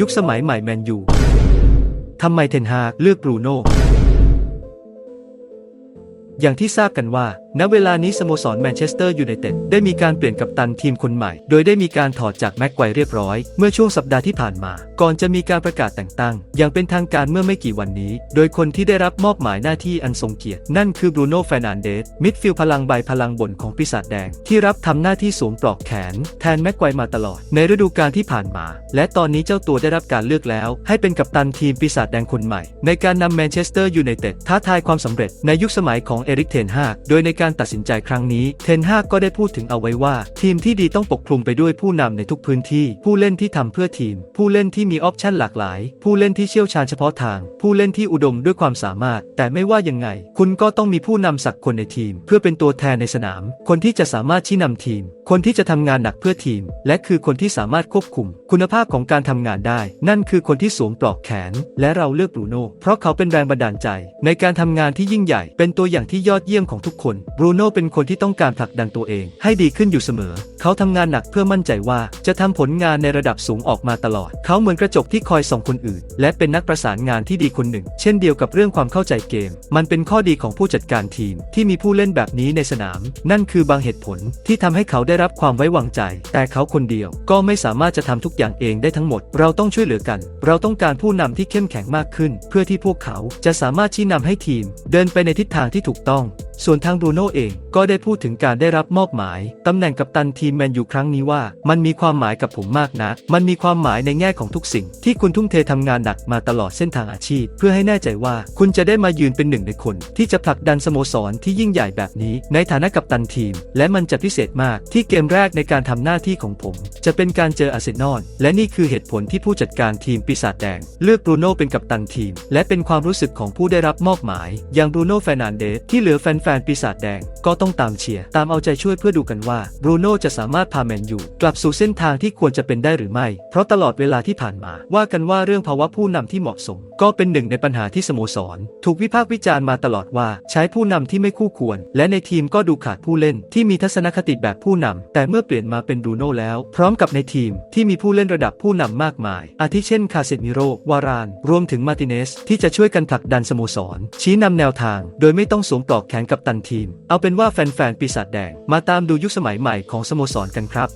ยุคสมัยใหม่แมนยูทำไมเทนฮากเลือกบรูโน่อย่างที่ทราบกันว่าณเวลานี้สโมสรแมนเชสเตอร์ยูไนเต็ดได้มีการเปลี่ยนกัปตันทีมคนใหม่ โดยได้มีการถอดจากแม็กไกวเรียบร้อย เมื่อช่วงสัปดาห์ที่ผ่านมา ก่อนจะมีการประกาศแต่งตั้ง อย่างเป็นทางการเมื่อไม่กี่วันนี้ โดยคนที่ได้รับมอบหมายหน้าที่อันทรงเกียรติ นั่นคือบรูโน่แฟรนันเดสมิดฟิลด์พลังใบพลังบนของปีศาจแดง ที่รับทำหน้าที่สวมปลอกแขน แทนแม็กไกวมาตลอด ในฤดูกาลที่ผ่านมา และตอนนี้เจ้าตัวได้รับการเลือกแล้ว ให้เป็นกัปตันทีมปีศาจแดงคนใหม่ ในการนำแมนเชสเตอร์ยูไนเต็ดท้าทายความสำเร็จในยุคสมัยของเอริกเทนฮากโดยในการตัดสินใจครั้งนี้ เทนฮากก็ได้พูดถึงเอาไว้ว่า ทีมที่ดีต้องปกคลุมไปด้วยผู้นำในทุกพื้นที่ ผู้เล่นที่ทำเพื่อทีม ผู้เล่นที่มีออปชั่นหลากหลาย ผู้เล่นที่เชี่ยวชาญเฉพาะทาง ผู้เล่นที่อุดมด้วยความสามารถ แต่ไม่ว่ายังไง คุณก็ต้องมีผู้นำสักคนในทีม เพื่อเป็นตัวแทนในสนาม คนที่จะสามารถชี้นำทีม คนที่จะทำงานหนักเพื่อทีม และคือคนที่สามารถควบคุม คุณภาพของการทำงานได้ นั่นคือคนที่สวมปลอกแขน และเราเลือกบรูโน่เพราะเขาเป็นแรงบันดาลใจ ในการทำงานที่ยิ่งใหญ่ เป็นตัวอย่างที่ยอดเยี่ยมของทุกคน บรูโน่เป็นคนที่ต้องการผลักดันตัวเองให้ดีขึ้นอยู่เสมอ เขาทำงานหนักเพื่อมั่นใจว่าจะทำผลงานในระดับสูงออกมาตลอด เขาเหมือนกระจกที่คอยส่องคนอื่น และเป็นนักประสานงานที่ดีคนหนึ่ง เช่นเดียวกับเรื่องความเข้าใจเกม มันเป็นข้อดีของผู้จัดการทีม ที่มีผู้เล่นแบบนี้ในสนาม นั่นคือบางเหตุผลที่ทำให้เขาได้รับความไว้วางใจ แต่เขาคนเดียวก็ไม่สามารถจะทำทุกอย่างเองได้ทั้งหมด เราต้องช่วยเหลือกัน เราต้องการผู้นำที่เข้มแข็งมากขึ้น เพื่อที่พวกเขาจะสามารถชี้นำให้ทีม เดินไปในทิศทางที่ถูกต้อง ส่วนทางบรูโน่เองก็ได้พูดถึงการได้รับมอบหมายตำแหน่งกัปตันทีมแมนยูครั้งนี้ว่า มันมีความหมายกับผมมากนะ มันมีความหมายในแง่ของทุกสิ่ง ที่คุณทุ่มเททำงานหนักมาตลอดเส้นทางอาชีพ เพื่อให้แน่ใจว่าคุณจะได้มายืนเป็นหนึ่งในคน ที่จะผลักดันสโมสรที่ยิ่งใหญ่แบบนี้ ในฐานะกัปตันทีม และมันจะพิเศษมากที่เกมแรกในการทำหน้าที่ของผม จะเป็นการเจออาร์เซนอลและนี่คือเหตุผลที่ผู้จัดการทีมปีศาจแดง เลือกบรูโน่เป็นกัปตันทีม และเป็นความรู้สึกของผู้ได้รับมอบหมาย อย่างบรูโน่แฟร์นันเดสที่เหลือแฟนๆปีศาจแดงก็ต้องตามเชียร์ตามเอาใจช่วยเพื่อดูกันว่าบรูโน่จะสามารถพาแมนยูกลับสู่เส้นทางที่ควรจะเป็นได้หรือไม่ เพราะตลอดเวลาที่ผ่านมา ว่ากันว่าเรื่องภาวะผู้นำที่เหมาะสม ก็เป็นหนึ่งในปัญหาที่สโมสร ถูกวิพากษ์วิจารณ์มาตลอดว่าใช้ผู้นำที่ไม่คู่ควร และในทีมก็ดูขาดผู้เล่นที่มีทัศนคติแบบผู้นำแต่เมื่อเปลี่ยนมาเป็นบรูโน่แล้ว พร้อมกับในทีมที่มีผู้เล่นระดับผู้นำมากมาย อาทิเช่นคาเซมิโรวาราน รวมถึงมาร์ติเนสที่จะช่วยกันผลักดันสโมสรชี้นำแนวทาง โดยไม่ต้องสวมปลอกแขนกับตันทีม เอาเป็นว่าแฟนๆปีศาจแดง มาตามดูยุคสมัยใหม่ของสโมสรกันครับ